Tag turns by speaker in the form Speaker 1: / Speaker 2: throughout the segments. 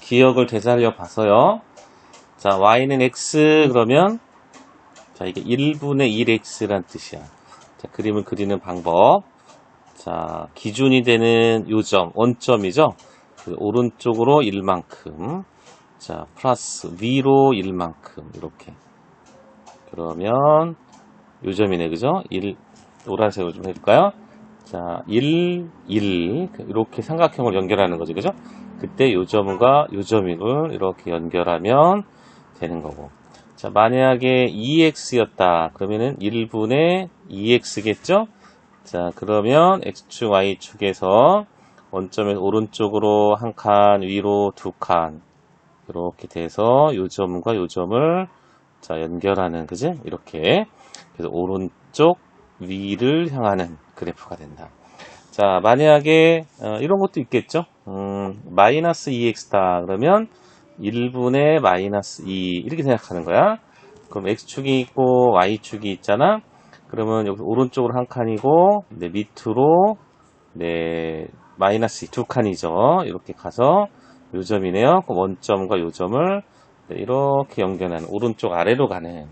Speaker 1: 기억을 되살려 봐서요. 자, y는 x 그러면 자, 이게 1분의 1x란 뜻이야. 자, 그림을 그리는 방법. 자, 기준이 되는 요점, 원점이죠. 그 오른쪽으로 1만큼. 자, 플러스 위로 1만큼. 이렇게. 그러면 요점이네. 그죠? 1 노란색으로 좀 해볼까요? 자, 1, 1 이렇게 삼각형을 연결하는 거죠. 그죠? 그때 요점과 요점을 이렇게 연결하면 되는 거고. 자, 만약에 2x였다. 그러면은 1분의 2x겠죠? 자, 그러면 x축, y축에서 원점에서 오른쪽으로 한 칸, 위로 두 칸. 이렇게 돼서 요점과 요점을 자, 연결하는, 그지? 이렇게. 그래서 오른쪽 위를 향하는 그래프가 된다. 자, 만약에, 어, 이런 것도 있겠죠? 음, 마이너스 2x다. 그러면 1분의 마이너스 2. 이렇게 생각하는 거야. 그럼 x축이 있고 y축이 있잖아? 그러면 여기 오른쪽으로 한 칸이고, 네, 밑으로, 네, 마이너스 2, 두 칸이죠. 이렇게 가서 요점이네요. 그 원점과 요점을 네, 이렇게 연결하는, 오른쪽 아래로 가는,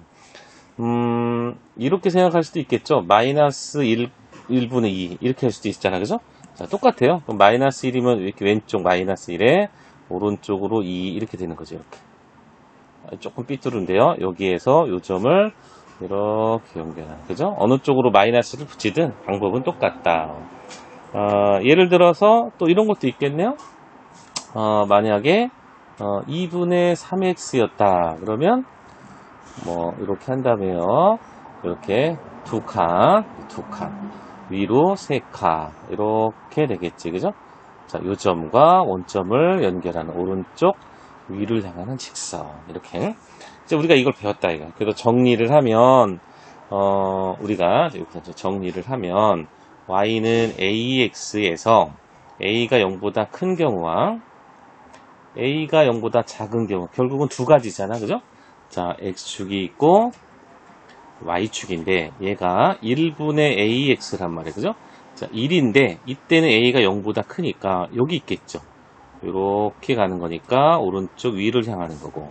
Speaker 1: 음, 이렇게 생각할 수도 있겠죠. 마이너스 1, 1분의 2. 이렇게 할 수도 있잖아. 그죠? 자, 똑같아요. 그럼 마이너스 1이면 이렇게 왼쪽 마이너스 1에 오른쪽으로 2 이렇게 되는 거죠. 이렇게. 아, 조금 삐뚤은데요. 여기에서 요 점을 이렇게 연결하는. 그죠? 어느 쪽으로 마이너스를 붙이든 방법은 똑같다. 어, 예를 들어서 또 이런 것도 있겠네요. 어, 만약에 어, 2분의 3x였다. 그러면 뭐 이렇게 한다면요. 이렇게 두 칸, 두 칸. 위로 세 칸. 이렇게 되겠지. 그죠? 자, 요점과 원점을 연결하는 오른쪽 위를 향하는 직선. 이렇게. 이제 우리가 이걸 배웠다, 이거. 그래서 정리를 하면, 어, 우리가 여기서 정리를 하면, y는 ax에서 a가 0보다 큰 경우와 a가 0보다 작은 경우, 결국은 두 가지잖아. 그죠? 자, x축이 있고, y축인데, 얘가 1분의 ax란 말이에요. 그죠? 자, 1인데, 이때는 a가 0보다 크니까, 여기 있겠죠. 이렇게 가는 거니까, 오른쪽 위를 향하는 거고,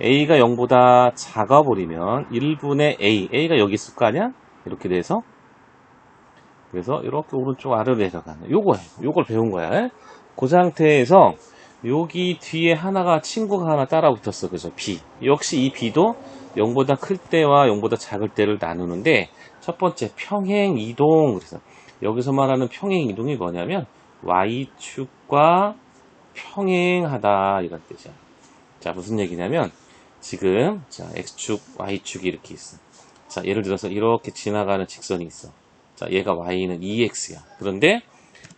Speaker 1: a가 0보다 작아 버리면, 1분의 a, a가 여기 있을 거 아니야? 이렇게 돼서, 그래서 이렇게 오른쪽 아래로 내려가는, 요거예요. 요걸 배운 거야. 그 상태에서, 여기 뒤에 하나가 친구가 하나 따라 붙었어. 그죠? B. 역시 이 B도 0보다 클 때와 0보다 작을 때를 나누는데 첫 번째 평행 이동. 그래서 여기서 말하는 평행 이동이 뭐냐면 Y축과 평행하다 이런 뜻이야. 자, 무슨 얘기냐면 지금 자, X축, Y축이 이렇게 있어. 자, 예를 들어서 이렇게 지나가는 직선이 있어. 자, 얘가 Y는 2X야. 그런데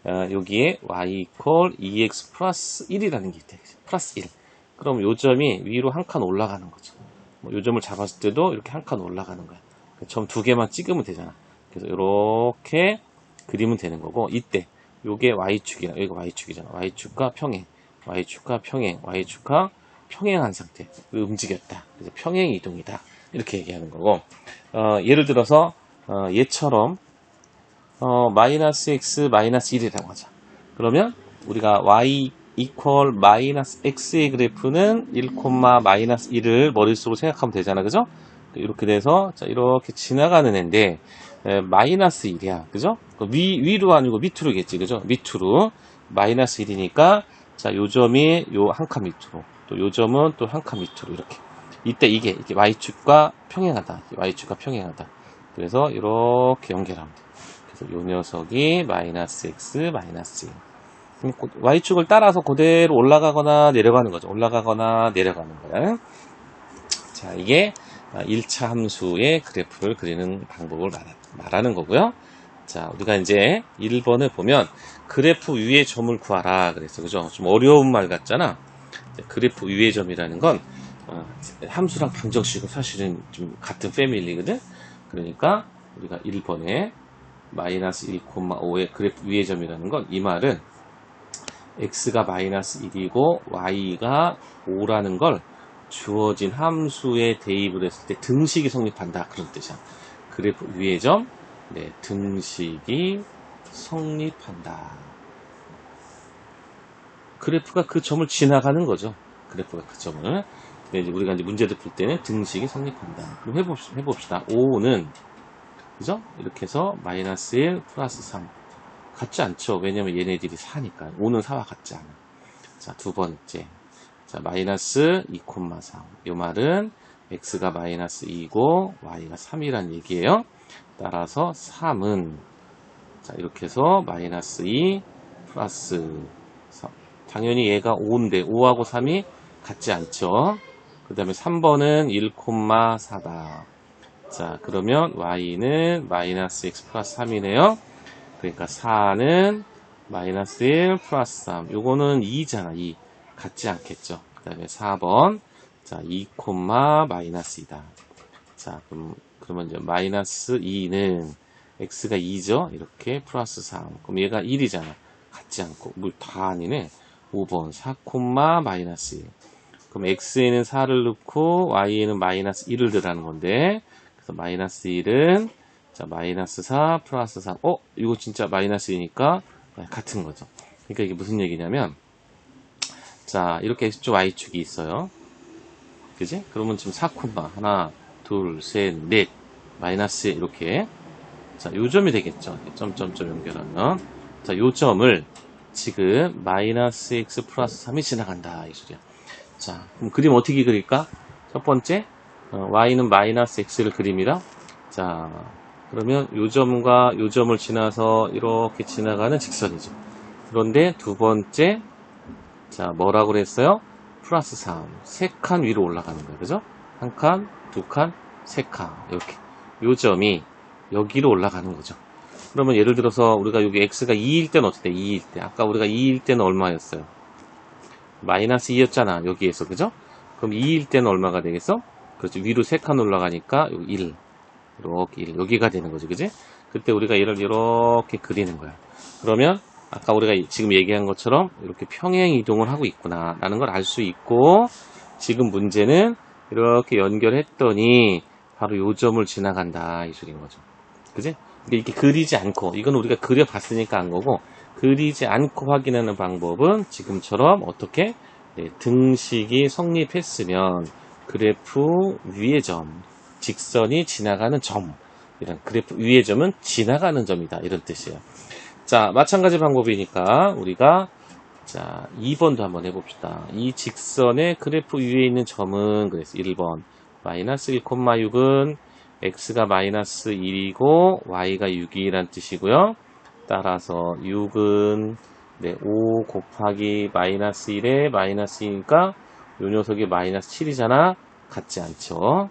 Speaker 1: 어, 여기에 y equal 2x 플러스 1이라는 게 있대. 플러스 1. 그럼 요점이 위로 한 칸 올라가는 거죠. 뭐 요점을 잡았을 때도 이렇게 한 칸 올라가는 거야. 점두 개만 찍으면 되잖아. 그래서 이렇게 그리면 되는 거고 이때 요게 y축이라 여기가 y축이잖아. y축과 평행, y축과 평행, y축과 평행한 상태. 움직였다. 그래서 평행 이동이다. 이렇게 얘기하는 거고 어, 예를 들어서 어, 얘처럼 어, 마이너스 x 마이너스 1이라고 하자. 그러면 우리가 y equal 마이너스 x의 그래프는 1, 마이너스 1을 머릿속으로 생각하면 되잖아. 그죠? 이렇게 돼서 자, 이렇게 지나가는 애인데 에, 마이너스 1이야. 그죠? 위, 위로 아니고 밑으로겠지. 그죠? 밑으로 마이너스 1이니까 자, 요 점이 요 한 칸 밑으로 또 요 점은 또 한 칸 밑으로 이렇게 이때 이게 이게 y축과 평행하다. y축과 평행하다. 그래서 이렇게 돼. 그래서 요 녀석이 마이너스 x 마이너스 1 y축을 따라서 그대로 올라가거나 내려가는 거죠. 올라가거나 내려가는 거야. 자 이게 1차 함수의 그래프를 그리는 방법을 말하는 거고요. 자 우리가 이제 1번을 보면 그래프 위의 점을 구하라 그랬어. 그죠? 좀 어려운 말 같잖아. 그래프 위의 점이라는 건 어, 함수랑 방정식은 사실은 좀 같은 패밀리거든? 그러니까 우리가 1번에 마이너스 1,5의 그래프 위의 점이라는 건 이 말은 x가 마이너스 1이고 y가 5라는 걸 주어진 함수에 대입을 했을 때 등식이 성립한다 그런 뜻이야. 그래프 위의 점, 네, 등식이 성립한다. 그래프가 그 점을 지나가는 거죠. 그래프가 그 점을. 이제 우리가 이제 문제를 풀 때는 등식이 성립한다. 그럼 해봅시다. 해봅시다. 5는, 그죠? 이렇게 해서 마이너스 1 플러스 3. 같지 않죠. 왜냐면 얘네들이 4니까. 5는 4와 같지 않아. 자, 두 번째. 자, 마이너스 2,3. 요 말은 x가 마이너스 2고 y가 3이란 얘기예요. 따라서 3은 자, 이렇게 해서 마이너스 2 플러스 3. 당연히 얘가 5인데 5하고 3이 같지 않죠. 그 다음에 3번은 1,4다. 자, 그러면 y는 마이너스 x 플러스 3이네요. 그러니까 4는 마이너스 1 플러스 3. 요거는 2잖아, 2. 같지 않겠죠. 그 다음에 4번. 자, 2, 마이너스 2다. 자, 그럼, 그러면 이제 마이너스 2는 x가 2죠? 이렇게 플러스 3. 그럼 얘가 1이잖아. 같지 않고. 물 다 아니네. 5번 4, 마이너스 1. 그럼 x에는 4를 넣고 y에는 마이너스 1을 들라는 건데 그래서 마이너스 1은 자 마이너스 4 플러스 3. 어? 이거 진짜 마이너스 2니까 같은 거죠. 그러니까 이게 무슨 얘기냐면 자 이렇게 x축 y축이 있어요. 그지? 그러면 지금 4 하나 둘 셋 넷 마이너스 이렇게 자 요 점이 되겠죠. 점점점 연결하면 자 요 점을 지금 마이너스 x 플러스 3이 지나간다 이 소리야. 자 그럼 그림 어떻게 그릴까? 첫 번째 어, y는 마이너스 x를 그립니다. 자 그러면 요 점과 요 점을 지나서 이렇게 지나가는 직선이죠. 그런데 두 번째 자 뭐라고 그랬어요? 플러스 3. 세 칸 위로 올라가는 거예요. 그죠? 한 칸, 두 칸, 세 칸. 이렇게. 요 점이 여기로 올라가는 거죠. 그러면 예를 들어서 우리가 여기 x가 2일 때는 돼? 2일 때. 아까 우리가 2일 때는 얼마였어요? 마이너스 2였잖아. 여기에서. 그죠? 그럼 2일 때는 얼마가 되겠어? 그렇죠. 위로 세 칸 올라가니까 여기 1. 이렇게 1. 여기가 되는 거지. 그지? 그때 우리가 얘를 이렇게 그리는 거야. 그러면 아까 우리가 지금 얘기한 것처럼 이렇게 평행 이동을 하고 있구나 라는 걸 알 수 있고 지금 문제는 이렇게 연결했더니 바로 요 점을 지나간다 이 소리인 거죠 그지? 이렇게 그리지 않고 이건 우리가 그려봤으니까 한 거고 그리지 않고 확인하는 방법은 지금처럼 어떻게 네, 등식이 성립했으면 그래프 위의 점 직선이 지나가는 점 이런 그래프 위의 점은 지나가는 점이다 이런 뜻이에요 자, 마찬가지 방법이니까 우리가 자, 2번도 한번 해봅시다. 이 직선의 그래프 위에 있는 점은 그래서 1번 마이너스 1,6은 x가 마이너스 1이고 y가 6이란 뜻이고요. 따라서 6은 네, 5 곱하기 마이너스 1에 마이너스 2니까 요 녀석이 마이너스 7이잖아. 같지 않죠.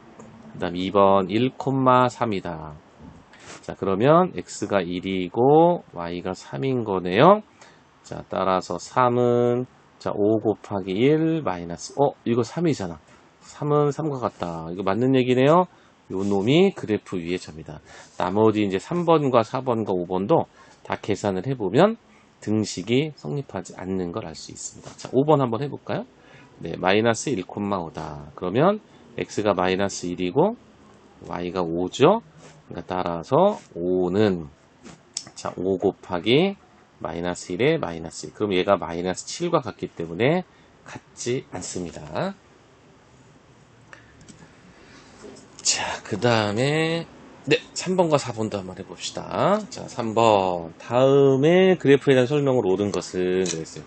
Speaker 1: 그 다음 2번 1,3이다. 자, 그러면 x가 1이고 y가 3인 거네요. 자, 따라서 3은 자, 5 곱하기 1 마이너스 어, 이거 3이잖아. 3은 3과 같다. 이거 맞는 얘기네요. 요 놈이 그래프 위의 점이다. 나머지 이제 3번과 4번과 5번도 다 계산을 해보면 등식이 성립하지 않는 걸 알 수 있습니다. 자, 5번 한번 해볼까요? 네, 마이너스 1,5다. 그러면 x가 마이너스 1이고 y가 5죠. 그러니까 따라서 5는 자, 5 곱하기 마이너스 1에 마이너스 1. 그럼 얘가 마이너스 7과 같기 때문에 같지 않습니다. 자, 그 다음에 네, 3번과 4번도 한번 해봅시다. 자, 3번. 다음에 그래프에 대한 설명을 옳은 것은 그랬어요.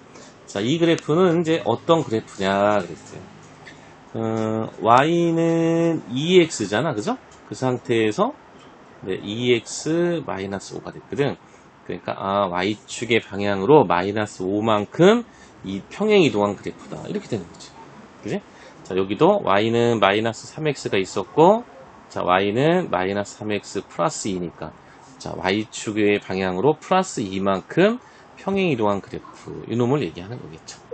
Speaker 1: 자, 이 그래프는 이제 어떤 그래프냐 그랬어요. 어, y는 2x잖아, 그죠? 그 상태에서 네, 2x-5가 됐거든. 그러니까 아, y축의 방향으로 마이너스 5만큼 이 평행 이동한 그래프다. 이렇게 되는 거지. 그지? 자, 여기도 y는 마이너스 3x가 있었고 자, y는 마이너스 3x 플러스 2니까 자, y축의 방향으로 플러스 2만큼 평행 이동한 그래프 이놈을 얘기하는 거겠죠.